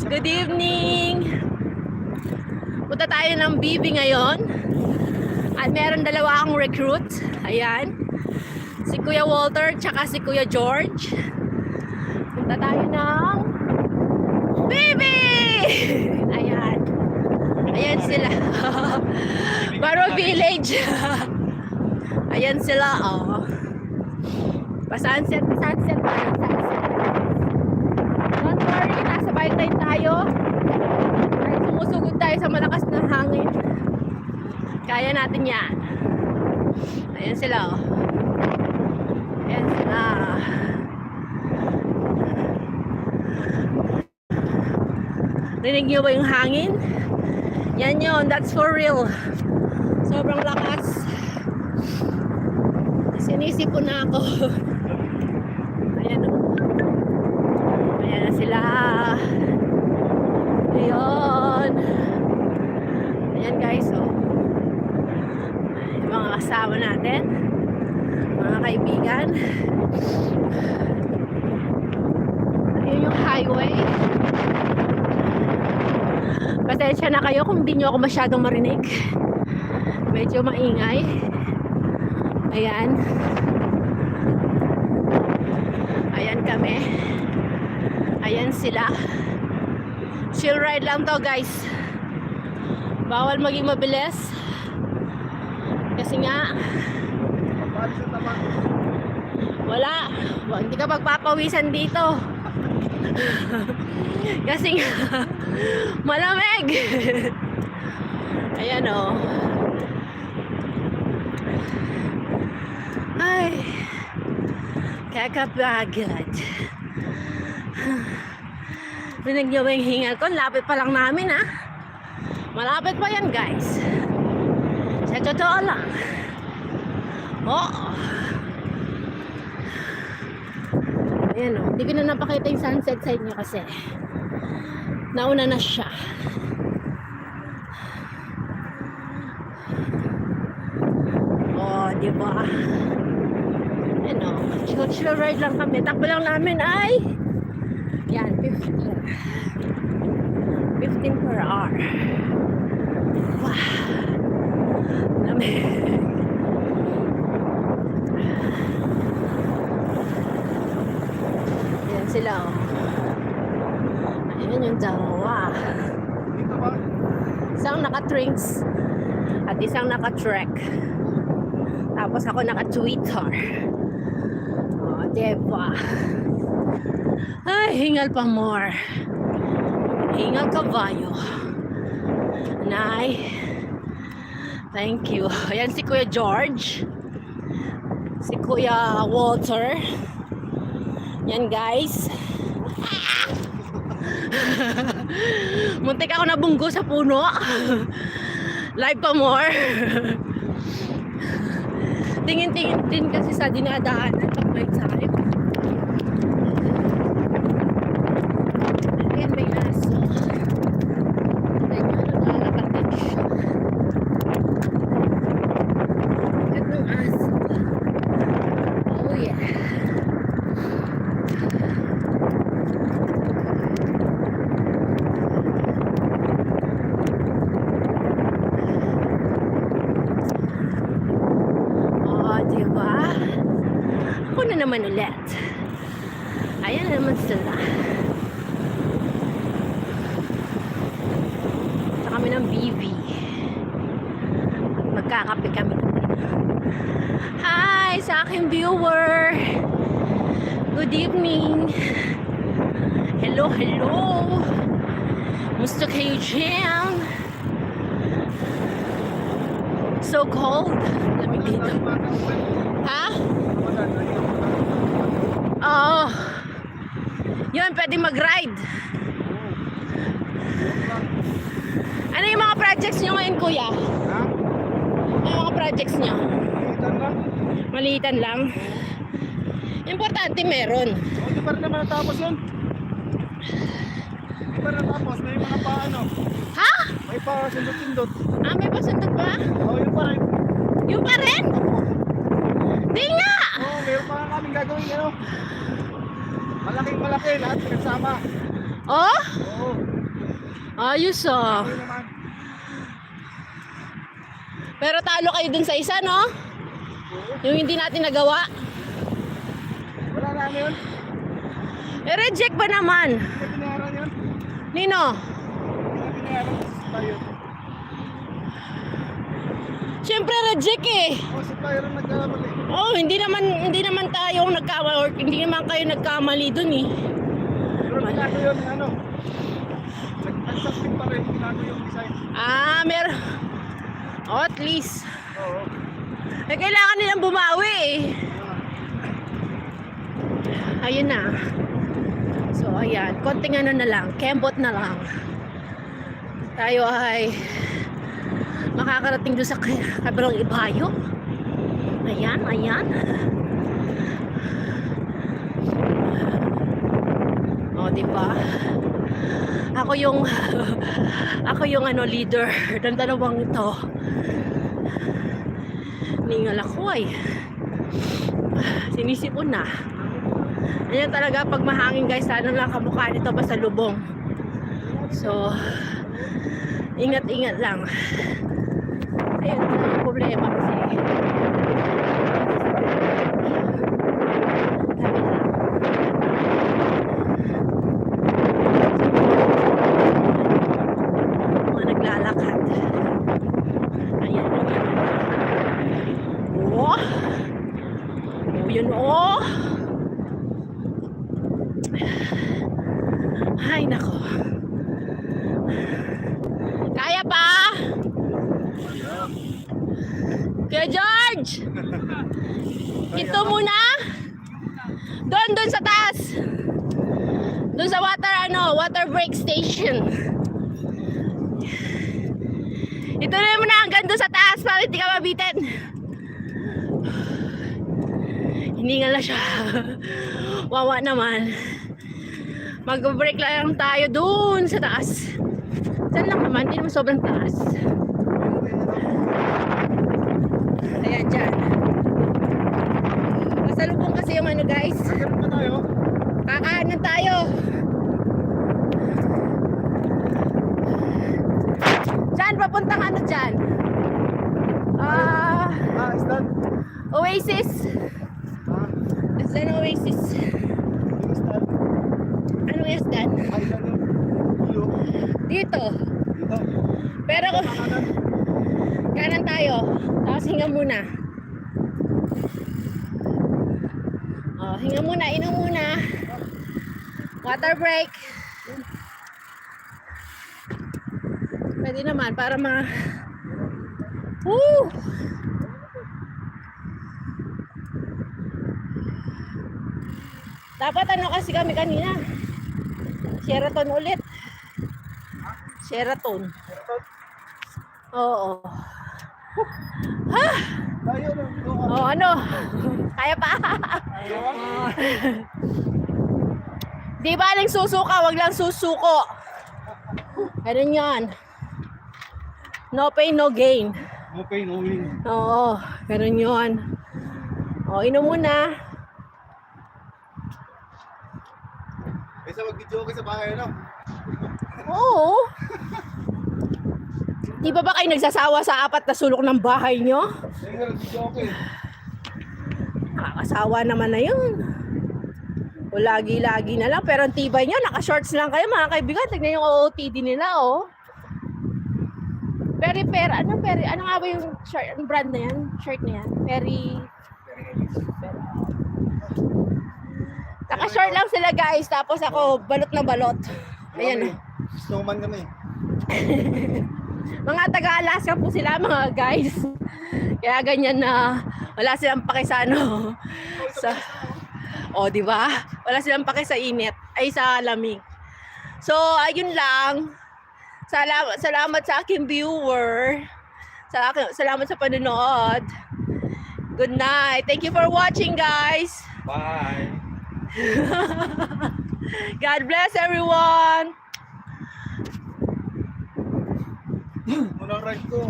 guys! Good evening! Punta tayo ng BB ngayon. At meron dalawa akong recruit. Ayan. Si Kuya Walter tsaka si Kuya George. Punta tayo ng BB! Ayan. Ayan sila. Baro Village. Ayan sila, oh. Pa-sunset, sunset tayo, sunset. Don't worry, nasa bike lane tayo. Kahit sumusugod tayo sa malakas na hangin. Kaya natin yan. Ayan sila, oh. Ayan sila. Rinig niyo ba yung hangin? Yan yun, that's for real. Sobrang lakas. Sinisipon na ako. Ayan o. Ayan na sila. Ayun. Ayan guys o. Yung mga kasama natin. Mga kaibigan. Ayun yung highway. Pasensya na kayo kung hindi nyo ako masyadong marinig. Medyo maingay. Ayan. Ayan kami. Ayan sila. Chill ride lang to guys. Bawal maging mabilis. Kasi nga, wala. Wa- Hindi ka magpapawisan dito. Kasi nga, malamig. Ayan o. Oh. Ay, kakapagod. Rinig niyo ba yung hingal ko? Lapit pa lang namin ha. Malapit pa yan guys. Sa totoo lang. Oo. Ayan o. Hindi ko na napakita yung sunset sa inyo kasi nauna na siya. Oh, di ba? Ano, chill, chill ride lang kami. Takbo lang namin ay yan, 15. 15 per hour. Wow. Lamig. Yan sila oh. Ayan yung dalawa. Isang naka-drinks at isang naka-trek. Tapos ako naka-Twitter. O, diba? Ay, hingal pa more. Hingal kabayo. Nay. Thank you. Ayan si Kuya George. Si Kuya Walter. Yan guys. Muntik ako nabunggo sa puno. Live pa more. Tingin-tingin din kasi sa dinadaanan pag may time. Ayan may aso. Tignan nyo, naglalakad din siya. At ng aso. Oh yeah. Oh, di ba? Ako na naman ulit. Ayan na naman sila. Sa kami ng BB. Magkakape kami. Hi sa aking viewer. Good evening. Hello, hello. Musta kayo dyan? So cold. Lamig dito. Ha? Oo. Yun, pwede mag-ride. Ano yung mga projects nyo ngayon, kuya? Ha? Ano yung mga projects nyo? Itan lang. Maliitan lang. Importante meron. O, di pa rin naman natapos yun. Di pa rin natapos. May mga paano. Ha? May pa sundot-sundot. Ah, may pasundot ba? Oo, yun pa rin. Yung pa rin? Di nga! Oo, kaming gagawin ano. Malaking malaki lahat pinagsama. Oh? Oo. Ayos ah. Ayun naman. Pero talo kayo dun sa isa, no? Yung hindi natin nagawa. Wala na ano yun. Eh, reject ba naman? Hindi binayaran yun. Nino? Hindi binayaran tayo. Siyempre reject eh. O, supplier ang nagkamali. Oh, hindi naman hindi naman tayo nagkamali or hindi naman kayo nagkamali dun eh. Pero binago yun, ano. Nag- Nag-submit pa rin, binago yung design. Ah, mer Oh, at least. Oo. Eh, kailangan nilang bumawi eh. Ayun na. So, ayan. Konting ano na lang. Kembot na lang. Tayo ay makakarating doon sa k- kabilang ibayo. Ayan, ayan. O, di ba? Ako yung ako yung ano leader ng dalawang ito. Ningal ako ay. Sinisipon na. Ayan talaga pag mahangin guys, sana lang kamukha nito basta lubong. So, ingat-ingat lang. Ayun ang problema kasi. Sabi lang. Mga naglalakad. Ayan, ayan. Oh! Oh, yun oh! Ay, nako. Kaya pa? Kuya George! Ito muna? Doon, doon sa taas. Doon sa water, ano, water break station. Ito na muna hanggang doon sa taas para hindi ka mabitin. Hiningal na siya. Wawa naman. Mag-break lang tayo doon sa taas. Saan lang naman? Hindi naman sobrang taas. Ayan, dyan. Yung ano guys. Ganun pa tayo. Kakaanan tayo. Saan papuntang ano dyan? Ah, Ah, is that? Oasis. Ah, Saan ang Oasis? Ano is that? Ay, ano? Ulo. Dito. Dito. Pero kanan tayo, tapos hinga muna. Oh, hinga muna, inom muna. Water break. Pwede naman para ma Woo! Dapat ano kasi kami kanina. Sheraton ulit. Sheraton. Oo. Tayo na. Doon. Oh, ano? Kaya pa? Di ba aling susuka, wag lang susuko. Ganun yan. No pain, no gain. No pain, no win. Oo, ganun yun. O, inom muna. Kaysa mag-video kayo sa bahay, ano? Oo. Di ba ba kayo nagsasawa sa apat na sulok ng bahay nyo? Ayun nga, nag-video ako eh. Nakakasawa naman na yun. O lagi-lagi na lang. Pero ang tibay nyo, naka-shorts lang kayo mga kaibigan. Tignan yung OOTD nila, oh. Peri, per, ano, peri, ano nga ba yung shirt, ang brand na yan? Shirt na yan? Peri, naka-short lang sila guys. Tapos ako, balot na balot. Ayan. Snowman kami. Mga taga-Alaska po sila, mga guys. Kaya ganyan na wala silang pake sa ano. Sa, o, di ba? Wala silang pake sa init. Ay, sa lamig. So, ayun lang. Salamat, salamat sa aking viewer. Sa akin, salamat sa panonood. Good night. Thank you for watching, guys. Bye. God bless everyone. Muna ride ko.